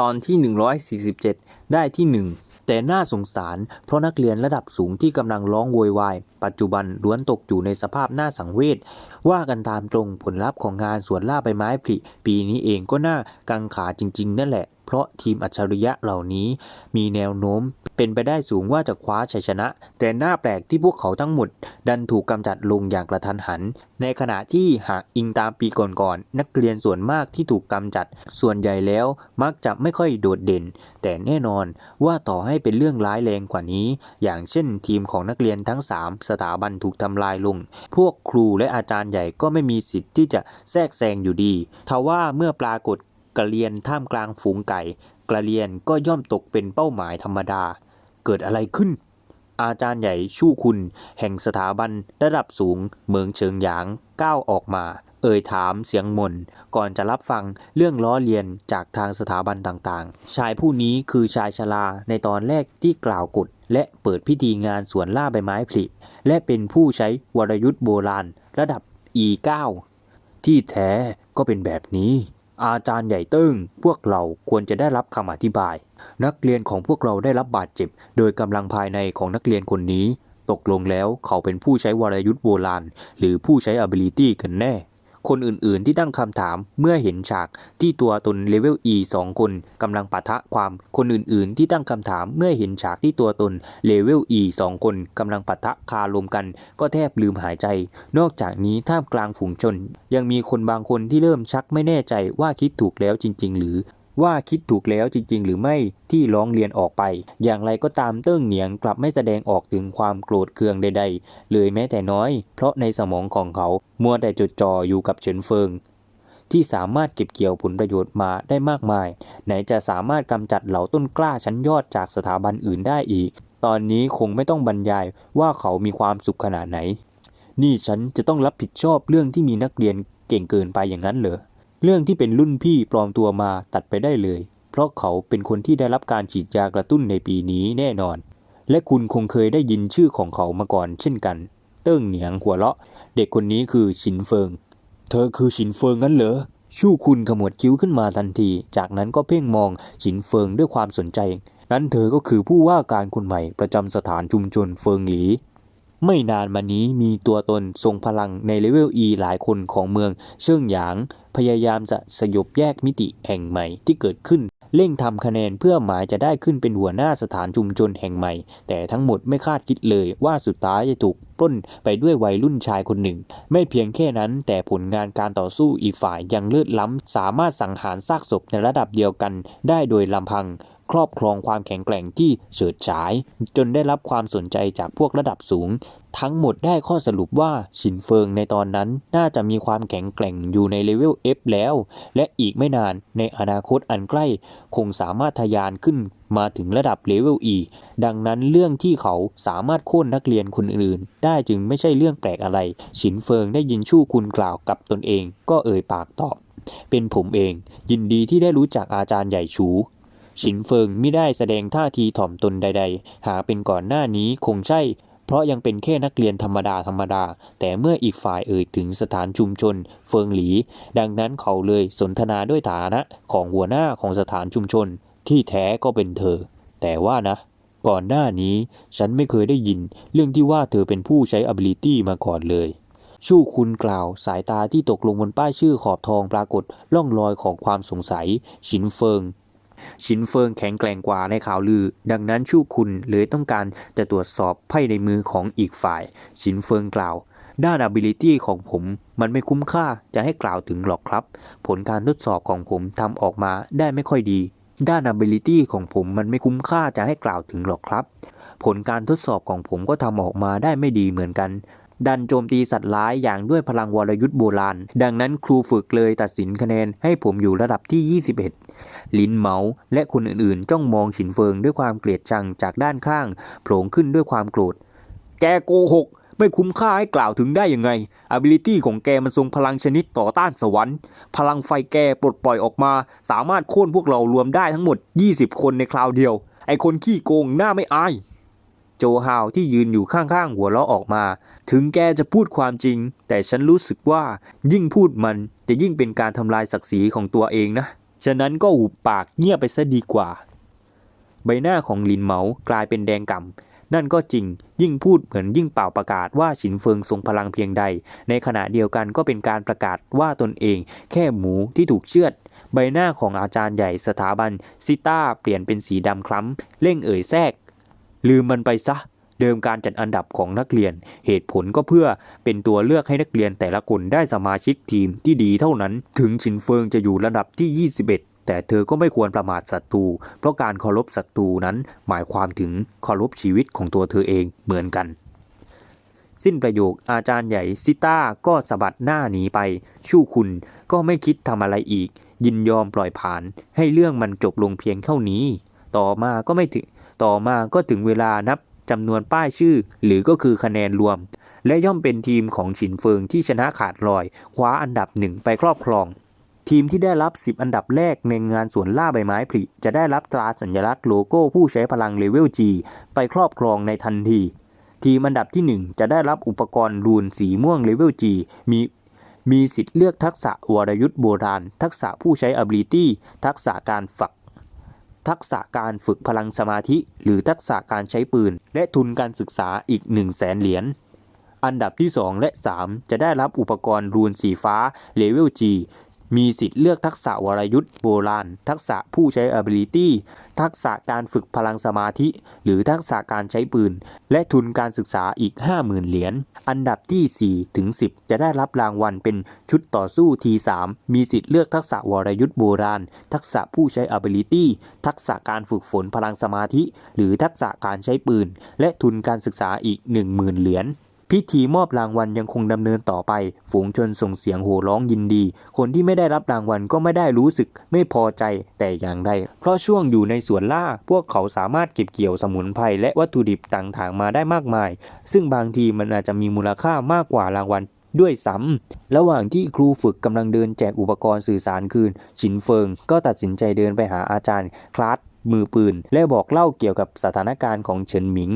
ตอนที่ 147 ได้ที่ 1 แต่น่าสงสาร เพราะนักเรียนระดับสูงที่กำลังร้องโวยวาย ปัจจุบันล้วนตกอยู่ในสภาพน่าสังเวช ว่ากันตามตรงผลลัพธ์ของงานสวนล่าใบไม้ผลิปีนี้เองก็น่ากังขาจริง ๆ นั่นแหละ เพราะทีมอัจฉริยะเหล่านี้มีแนวโน้ม เป็นไปได้สูงว่าจะคว้าชัยชนะ แต่หน่าแปลกที่พวกเขาทั้งหมด ดันถูกกำจัดลงอย่างกระทันหัน ในขณะที่หากอิงตามปีก่อนๆนักเรียนส่วนมากที่ถูกกำจัด ส่วนใหญ่แล้วมักจะไม่ค่อยโดดเด่น แต่แน่นอนว่าต่อให้เป็นเรื่องร้ายแรงกว่านี้ อย่างเช่นทีมของนักเรียนทั้ง 3 สถาบันถูกทำลายลง พวกครูและอาจารย์ใหญ่ก็ไม่มีสิทธิ์ที่จะแทรกแซงอยู่ดีทว่าเมื่อปรากฏกระเรียนท่ามกลางฝูงไก่ กระเรียนก็ย่อมตกเป็นเป้าหมายธรรมดา เกิดอะไรขึ้น อาจารย์ใหญ่ชู่คุณ แห่งสถาบันระดับสูงเมืองเชิงหยางก้าวออกมา เอ่ยถามเสียงมนก่อนจะรับฟังเรื่องล้อเลียนจากทางสถาบันต่างๆ ชายผู้นี้คือชายชราในตอนแรกที่กล่าวกฎและเปิดพิธีงานสวนล่าใบไม้ผลิและเป็นผู้ใช้วรยุทธ์โบราณระดับ E9 ที่แท้ก็เป็นแบบนี้ อาจารย์ใหญ่ตึง้ง พวกเราควรจะได้รับคำอธิบาย นักเรียนของพวกเราได้รับบาดเจ็บ โดยกำลังภายในของนักเรียนคนนี้ ตกลงแล้วเขาเป็นผู้ใช้วรยุทธ์โบราณ หรือผู้ใช้ ability กันแน่ คนอื่นๆ ที่ตั้งคำถามเมื่อเห็นฉากที่ตัวตนเลเวล E 2 คนกำลังปะทะความคนอื่นๆ ที่ตั้งคำถามเมื่อเห็นฉากที่ตัวตนเลเวล E 2 คนกำลังปะทะคารมกัน ก็แทบลืมหายใจ นอกจากนี้ท่ามกลางฝูงชน ยังมีคนบางคนที่เริ่มชักไม่แน่ใจว่าคิดถูกแล้วจริง ๆ หรือ ว่าคิดถูกแล้วจริง ๆ หรือไม่ที่ร้องเรียนออกไป อย่างไรก็ตามเติ้งเหนียงกลับไม่แสดงออกถึงความโกรธเคืองใด ๆ เลยแม้แต่น้อย เพราะในสมองของเขา มัวแต่จดจ่ออยู่กับเฉินเฟิง ที่สามารถเก็บเกี่ยวผลประโยชน์มาได้มากมาย ไหนจะสามารถกำจัดเหล่าต้นกล้าชั้นยอดจากสถาบันอื่นได้อีก ตอนนี้คงไม่ต้องบรรยายว่าเขามีความสุขขนาดไหน นี่ฉันจะต้องรับผิดชอบเรื่องที่มีนักเรียนเก่งเกินไปอย่างนั้นเหรอ เรื่องที่เป็นรุ่นพี่ปลอมตัวมาตัดไปได้เลย เพราะเขาเป็นคนที่ได้รับการฉีดยากระตุ้นในปีนี้แน่นอน และคุณคงเคยได้ยินชื่อของเขามาก่อนเช่นกัน เติ้งเหนียงหัวเราะ เด็กคนนี้คือชินเฟิง เธอคือชินเฟิงงั้นเหรอชู่คุณขมวดคิ้วขึ้นมาทันที จากนั้นก็เพ่งมองชินเฟิงด้วยความสนใจ นั้นเธอก็คือผู้ว่าการคนใหม่ประจำสถานชุมชนเฟิงหลี ไม่นานมานี้มีตัวตนทรงพลังในเลเวล E หลายคนของเมืองเชิงหยาง พยายามจะสยบแยกมิติแห่งใหม่ที่เกิดขึ้น เร่งทำคะแนนเพื่อหมายจะได้ขึ้นเป็นหัวหน้าสถานชุมชนแห่งใหม่ แต่ทั้งหมดไม่คาดคิดเลยว่าสุดท้ายจะถูกปล้นไปด้วยวัยรุ่นชายคนหนึ่ง ไม่เพียงแค่นั้น แต่ผลงานการต่อสู้อีกฝ่ายยังเลือดล้ำ สามารถสังหารซากศพในระดับเดียวกันได้โดยลำพัง ครอบครองความแข็งแกร่งที่เฉิดฉาย จนได้รับความสนใจจากพวกระดับสูง ทั้งหมดได้ข้อสรุปว่าชินเฟิงในตอนนั้นน่าจะมีความแข็งแกร่งอยู่ในเลเวล F แล้ว และอีกไม่นานในอนาคตอันใกล้ คงสามารถทะยานขึ้นมาถึงระดับเลเวล E ดังนั้นเรื่องที่เขาสามารถโค่นนักเรียนคนอื่นได้จึงไม่ใช่เรื่องแปลกอะไร ชินเฟิงได้ยินชู่คุณกล่าวกับตนเอง ก็เอ่ยปากตอบเป็นผมเอง ยินดีที่ได้รู้จักอาจารย์ใหญ่ชู ชินเฟิงไม่ได้แสดงท่าทีถ่อมตนใด ๆ หากเป็นก่อนหน้านี้คงใช่ เพราะยังเป็นแค่นักเรียนธรรมดาธรรมดา แต่เมื่ออีกฝ่ายเอ่ยถึงสถานชุมชน เฟิงหลี ดังนั้นเขาเลยสนทนาด้วยฐานะของหัวหน้าของสถานชุมชน ที่แท้ก็เป็นเธอ แต่ว่านะก่อนหน้านี้ฉันไม่เคยได้ยินเรื่องที่ว่าเธอเป็นผู้ใช้ ability มาก่อนเลย ชู่คุณกล่าวสายตาที่ตกลงบนป้ายชื่อขอบทองปรากฏร่องรอยของความสงสัย ชินเฟิง ชินเฟิงแข็งแกร่งกว่าในข่าวลือ ดังนั้นชู่คุณเลยต้องการจะตรวจสอบไพ่ในมือของอีกฝ่าย ชินเฟิงกล่าว ด้าน ability ของผมมันไม่คุ้มค่าจะให้กล่าวถึงหรอกครับ ผลการทดสอบของผมทำออกมาได้ไม่ค่อยดี ด้าน ability ของผมมันไม่คุ้มค่าจะให้กล่าวถึงหรอกครับ ผลการทดสอบของผมก็ทำออกมาได้ไม่ดีเหมือนกัน ดันโจมตีสัตว์ร้ายอย่างด้วยพลังวรยุทธ์โบราณ ดังนั้นครูฝึกเลยตัดสินคะแนนให้ผมอยู่ระดับที่ 21 ลินเหมาและคนอื่นๆ จ้องมองฉินเฟิงด้วยความเกลียดชังจากด้านข้างโผล่ขึ้นด้วยความโกรธ แกโกหกไม่คุ้มค่าให้กล่าวถึงได้ยังไง ability ของแกมันทรงพลังชนิดต่อต้านสวรรค์ พลังไฟแกปลดปล่อยออกมา สามารถโค่นพวกเรารวมได้ทั้งหมด 20 คนในคราวเดียว ไอคนขี้โกงหน้าไม่อาย โจฮาวที่ยืนอยู่ข้างๆหัวเราะออกมา ถึงแกจะพูดความจริง แต่ฉันรู้สึกว่ายิ่งพูดมันจะยิ่งเป็นการทำลายศักดิ์ศรีของตัวเองนะ ฉะนั้นก็หุบปากเงียบไปซะดีกว่า ใบหน้าของลินเหมากลายเป็นแดงก่ำนั่นก็จริง ยิ่งพูดเหมือนยิ่งเป่าประกาศว่าฉินเฟิงทรงพลังเพียงใด ในขณะเดียวกันก็เป็นการประกาศว่าตนเอง แค่หมูที่ถูกเชือดใบหน้าของอาจารย์ใหญ่สถาบันซิต้าเปลี่ยนเป็นสีดำคล้ำเร่งเอ่ยแทรก ลืมมันไปซะ เดิมการจัดอันดับของนักเรียน เหตุผลก็เพื่อเป็นตัวเลือกให้นักเรียนแต่ละคนได้สมาชิกทีมที่ดีเท่านั้น ถึงฉินเฟิงจะอยู่ระดับที่ 21แต่เธอก็ไม่ควรประมาทศัตรู เพราะการเคารพศัตรูนั้นหมายความถึงเคารพชีวิตของตัวเธอเองเหมือนกัน สิ้นประโยคอาจารย์ใหญ่ซิต้าก็สะบัดหน้าหนีไป ชู่คุณก็ไม่คิดทำอะไรอีก ยินยอมปล่อยผ่าน ให้เรื่องมันจบลงเพียงเท่านี้ ต่อมาก็ไม่ถึง ต่อมาก็ถึงเวลานับจำนวนป้ายชื่อ หรือก็คือคะแนนรวม และย่อมเป็นทีมของฉินเฟิงที่ชนะขาดลอย คว้าอันดับหนึ่งไปครอบครอง ทีมที่ได้รับ 10 อันดับแรกในงานสวนล่าใบไม้ผลิจะได้รับตราสัญลักษณ์โลโก้ผู้ใช้พลังเลเวล G ไปครอบครองในทันที ทีมอันดับที่ 1 จะได้รับอุปกรณ์รูนสีม่วงเลเวล G มีมีสิทธิ์เลือกทักษะวรยุทธ์โบราณ ทักษะผู้ใช้ ability ทักษะการฝัก ทักษะการฝึกพลังสมาธิ หรือทักษะการใช้ปืน และทุนการศึกษาอีก 1 0 0 0 0แสนเหรียญ อันดับที่ 2 และ 3 จะได้รับอุปกรณ์รูนสีฟ้าเลเวล G มีสิทธิ์เลือกทักษะวรยุทธ์โบราณ ทักษะผู้ใช้ ability ทักษะการฝึกพลังสมาธิ หรือทักษะการใช้ปืน และทุนการศึกษาอีก 50,000 เหรียญ อันดับที่ 4 ถึง 10 จะได้รับรางวัลเป็นชุดต่อสู้ T3 มีสิทธิ์เลือกทักษะวรยุทธ์โบราณ ทักษะผู้ใช้ ability ทักษะการฝึกฝนพลังสมาธิ หรือทักษะการใช้ปืน และทุนการศึกษาอีก 10,000 เหรียญ พิธีมอบรางวัลยังคงดำเนินต่อไป ฝูงชนส่งเสียงโห่ร้องยินดี คนที่ไม่ได้รับรางวัลก็ไม่ได้รู้สึกไม่พอใจแต่อย่างใด เพราะช่วงอยู่ในสวนล่า พวกเขาสามารถเก็บเกี่ยวสมุนไพรและวัตถุดิบต่างๆมาได้มากมาย ซึ่งบางทีมันอาจจะมีมูลค่ามากกว่ารางวัลด้วยซ้ำ ระหว่างที่ครูฝึกกำลังเดินแจกอุปกรณ์สื่อสารคืน ฉินเฟิงก็ตัดสินใจเดินไปหาอาจารย์คลาสมือปืน และบอกเล่าเกี่ยวกับสถานการณ์ของเฉินหมิง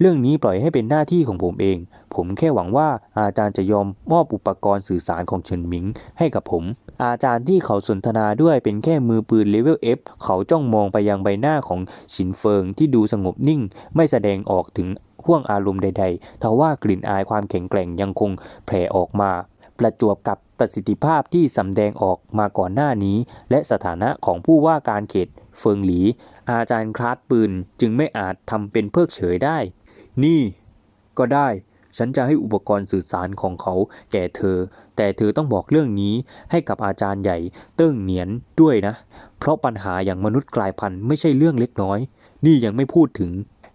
เรื่องนี้ปล่อยให้เป็นหน้าที่ของผมเอง ผมแค่หวังว่าอาจารย์จะยอมมอบอุปกรณ์สื่อสารของเฉินหมิงให้กับผม อาจารย์ที่เขาสนทนาด้วยเป็นแค่มือปืนเลเวล F เขาจ้องมองไปยังใบหน้าของฉินเฟิงที่ดูสงบนิ่ง ไม่แสดงออกถึงห่วงอารมณ์ใดๆทว่ากลิ่นอายความแข็งแกร่งยังคงแผ่ออกมา ประจวบกับประสิทธิภาพที่สำแดงออกมาก่อนหน้านี้ และสถานะของผู้ว่าการเขตเฟิงหลี อาจารย์คลาสปืนจึงไม่อาจทำเป็นเพิกเฉยได้ นี่ก็ได้ ฉันจะให้อุปกรณ์สื่อสารของเขาแก่เธอ แต่เธอต้องบอกเรื่องนี้ให้กับอาจารย์ใหญ่เติ้งเหนียนด้วยนะ เพราะปัญหาอย่างมนุษย์กลายพันธุ์ไม่ใช่เรื่องเล็กน้อย นี่ยังไม่พูดถึง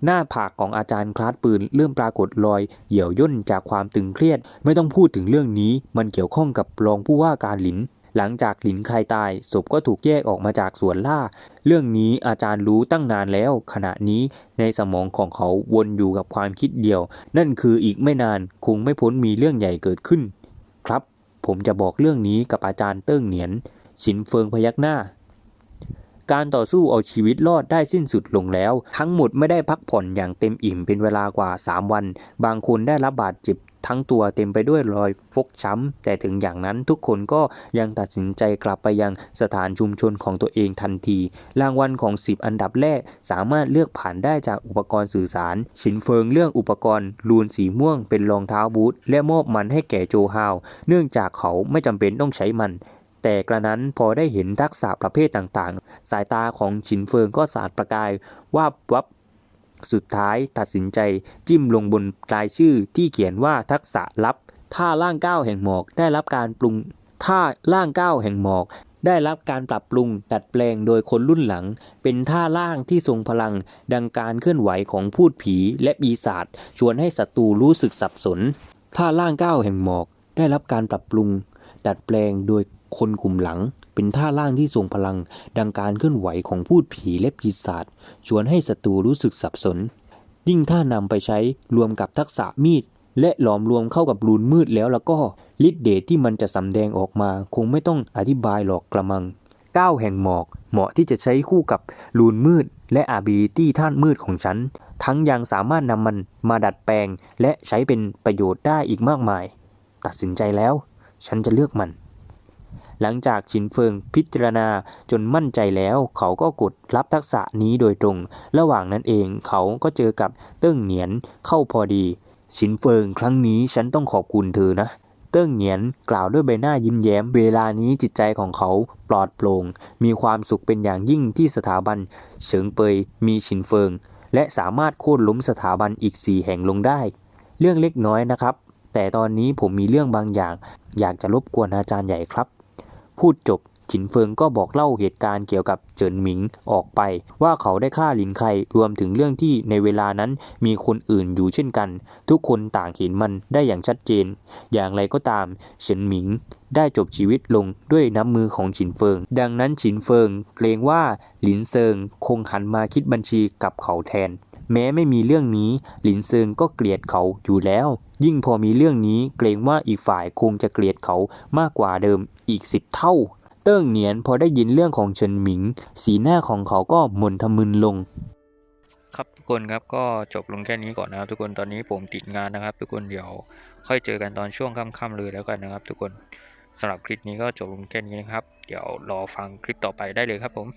หน้าผากของอาจารย์คลาสปืนเริ่มปรากฏรอยเหี่ยวย่นจากความตึงเครียด ไม่ต้องพูดถึงเรื่องนี้ มันเกี่ยวข้องกับรองผู้ว่าการหลิน หลังจากหลินคายตายศพก็ถูกแยกออกมาจากสวนล่า เรื่องนี้อาจารย์รู้ตั้งนานแล้ว ขณะนี้ในสมองของเขาวนอยู่กับความคิดเดียว นั่นคืออีกไม่นานคงไม่พ้นมีเรื่องใหญ่เกิดขึ้น ครับ ผมจะบอกเรื่องนี้กับอาจารย์เติ้งเหนียนสินเฟิงพยักหน้า การต่อสู้เอาชีวิตรอดได้สิ้นสุดลงแล้ว ทั้งหมดไม่ได้พักผ่อนอย่างเต็มอิ่มเป็นเวลากว่า 3 วัน บางคนได้รับบาดเจ็บทั้งตัวเต็มไปด้วยรอยฟกช้ำ แต่ถึงอย่างนั้นทุกคนก็ยังตัดสินใจกลับไปยังสถานชุมชนของตัวเองทันที รางวัลของ 10 อันดับแรก สามารถเลือกผ่านได้จากอุปกรณ์สื่อสาร ชินเฟิงเลือกอุปกรณ์ ลูนสีม่วงเป็นรองเท้าบูทและมอบมันให้แก่โจฮาว เนื่องจากเขาไม่จำเป็นต้องใช้มัน แต่กระนั้นพอได้เห็นทักษะประเภทต่างๆ สายตาของชินเฟิงก็สาดประกายว่าบวับสุดท้ายตัดสินใจจิ้มลงบนรายชื่อที่เขียนว่าทักษะลับท่าล่างก้าวแห่งหมอกได้รับการปรุงท่าล่างก้าวแห่งหมอกได้รับการปรับปรุงดัดแปลงโดยคนรุ่นหลัง เป็นท่าล่างที่ทรงพลัง ดังการเคลื่อนไหวของพูดผีและปีศาจชวนให้ศัตรูรู้สึกสับสน ท่าล่างก้าวแห่งหมอกได้รับการปรับปรุง ดัดแปลงโดย คนกลุ่มหลัง เป็นท่าล่างที่ทรงพลัง ดังการเคลื่อนไหวของพูดผีและปีศาจชวนให้ศัตรูรู้สึกสับสน ยิ่งถ้านำไปใช้รวมกับทักษะมีด และหลอมรวมเข้ากับรูนมืดแล้วแล้วก็ฤทธิ์เดชที่มันจะสำแดงออกมา คงไม่ต้องอธิบายหรอกกระมังก้าวแห่งหมอกเหมาะที่จะใช้คู่กับรูนมืด และอาบิลิตี้ท่านมืดของฉัน ทั้งยังสามารถนำมันมาดัดแปลง และใช้เป็นประโยชน์ได้อีกมากมาย ตัดสินใจแล้ว ฉันจะเลือกมัน หลังจากฉินเฟิงพิจารณาจนมั่นใจแล้ว เขาก็กดรับทักษะนี้โดยตรง ระหว่างนั้นเองเขาก็เจอกับเติ้งเหนียนเข้าพอดีฉินเฟิงครั้งนี้ฉันต้องขอบคุณเธอนะ เติ้งเหนียนกล่าวด้วยใบหน้ายิ้มแย้ม เวลานี้จิตใจของเขาปลอดโปร่ง มีความสุขเป็นอย่างยิ่งที่สถาบันเฉิงเปยมีฉินเฟิง และสามารถโค่นล้มสถาบันอีกสี่แห่งลงได้ เรื่องเล็กน้อยนะครับ แต่ตอนนี้ผมมีเรื่องบางอย่าง อยากจะรบกวนอาจารย์ใหญ่ครับ พูดจบฉินเฟิงก็บอกเล่าเหตุการณ์เกี่ยวกับเจินหมิงออกไป ว่าเขาได้ฆ่าหลินไครวมถึงเรื่องที่ในเวลานั้นมีคนอื่นอยู่เช่นกัน ทุกคนต่างเห็นมันได้อย่างชัดเจน อย่างไรก็ตามเฉินหมิงได้จบชีวิตลงด้วยน้ำมือของฉินเฟิง ดังนั้นฉินเฟิงเกรงว่าหลินเซิงคงหันมาคิดบัญชีกับเขาแทน แม้ไม่มีเรื่องนี้หลินเซิงก็เกลียดเขาอยู่แล้ว ยิ่งพอมีเรื่องนี้เกรงว่าอีกฝ่ายคงจะเกลียดเขามากกว่าเดิมอีกสิบเท่า เติ้งเหนียนพอได้ยินเรื่องของเฉินหมิง สีหน้าของเขาก็หม่นทะมึนลง ครับทุกคนครับก็จบลงแค่นี้ก่อนนะครับ ทุกคนตอนนี้ผมติดงานนะครับ ทุกคนเดี๋ยวค่อยเจอกันตอนช่วงค่ำๆเลยแล้วกันนะครับ ทุกคนสำหรับคลิปนี้ก็จบลงแค่นี้นะครับ เดี๋ยวรอฟังคลิปต่อไปได้เลยครับผม